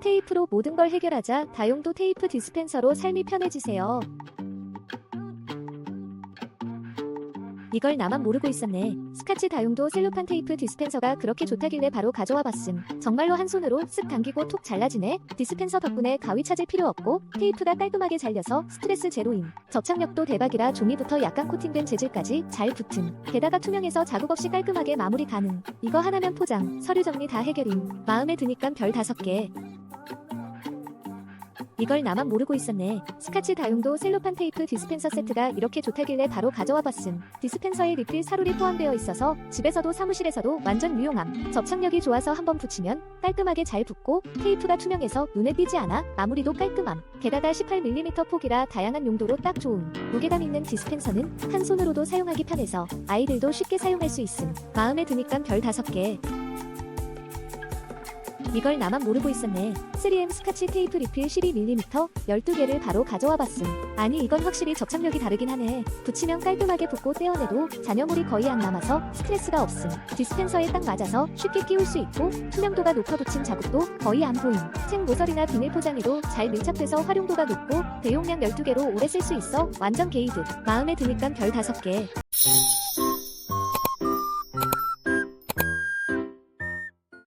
테이프로 모든 걸 해결하자 다용도 테이프 디스펜서로 삶이 편해지세요. 이걸 나만 모르고 있었네. 스카치 다용도 셀로판 테이프 디스펜서가 그렇게 좋다길래 바로 가져와 봤음. 정말로 한 손으로 쓱 당기고 톡 잘라지네. 디스펜서 덕분에 가위 찾을 필요 없고 테이프가 깔끔하게 잘려서 스트레스 제로임. 접착력도 대박이라 종이부터 약간 코팅된 재질까지 잘 붙음. 게다가 투명해서 자국 없이 깔끔하게 마무리 가능. 이거 하나면 포장, 서류 정리 다 해결임. 마음에 드니깐 별 다섯 개. 이걸 나만 모르고 있었네. 스카치 다용도 셀로판 테이프 디스펜서 세트가 이렇게 좋다길래 바로 가져와 봤음. 디스펜서에 리필 사룰이 포함되어 있어서 집에서도 사무실에서도 완전 유용함. 접착력이 좋아서 한번 붙이면 깔끔하게 잘 붙고 테이프가 투명해서 눈에 띄지 않아 마무리도 깔끔함. 게다가 18mm 폭이라 다양한 용도로 딱 좋음. 무게감 있는 디스펜서는 한 손으로도 사용하기 편해서 아이들도 쉽게 사용할 수 있음. 마음에 드니깐 별 다섯 개. 이걸 나만 모르고 있었네. 3M 스카치 테이프 리필 12mm 12개를 바로 가져와 봤음. 아니 이건 확실히 접착력이 다르긴 하네. 붙이면 깔끔하게 붙고 떼어내도 잔여물이 거의 안 남아서 스트레스가 없음. 디스펜서에 딱 맞아서 쉽게 끼울 수 있고 투명도가 높아 붙인 자국도 거의 안 보임. 책 모서리나 비닐 포장에도 잘 밀착돼서 활용도가 높고 대용량 12개로 오래 쓸 수 있어 완전 게이득. 마음에 드니깐 별 5개.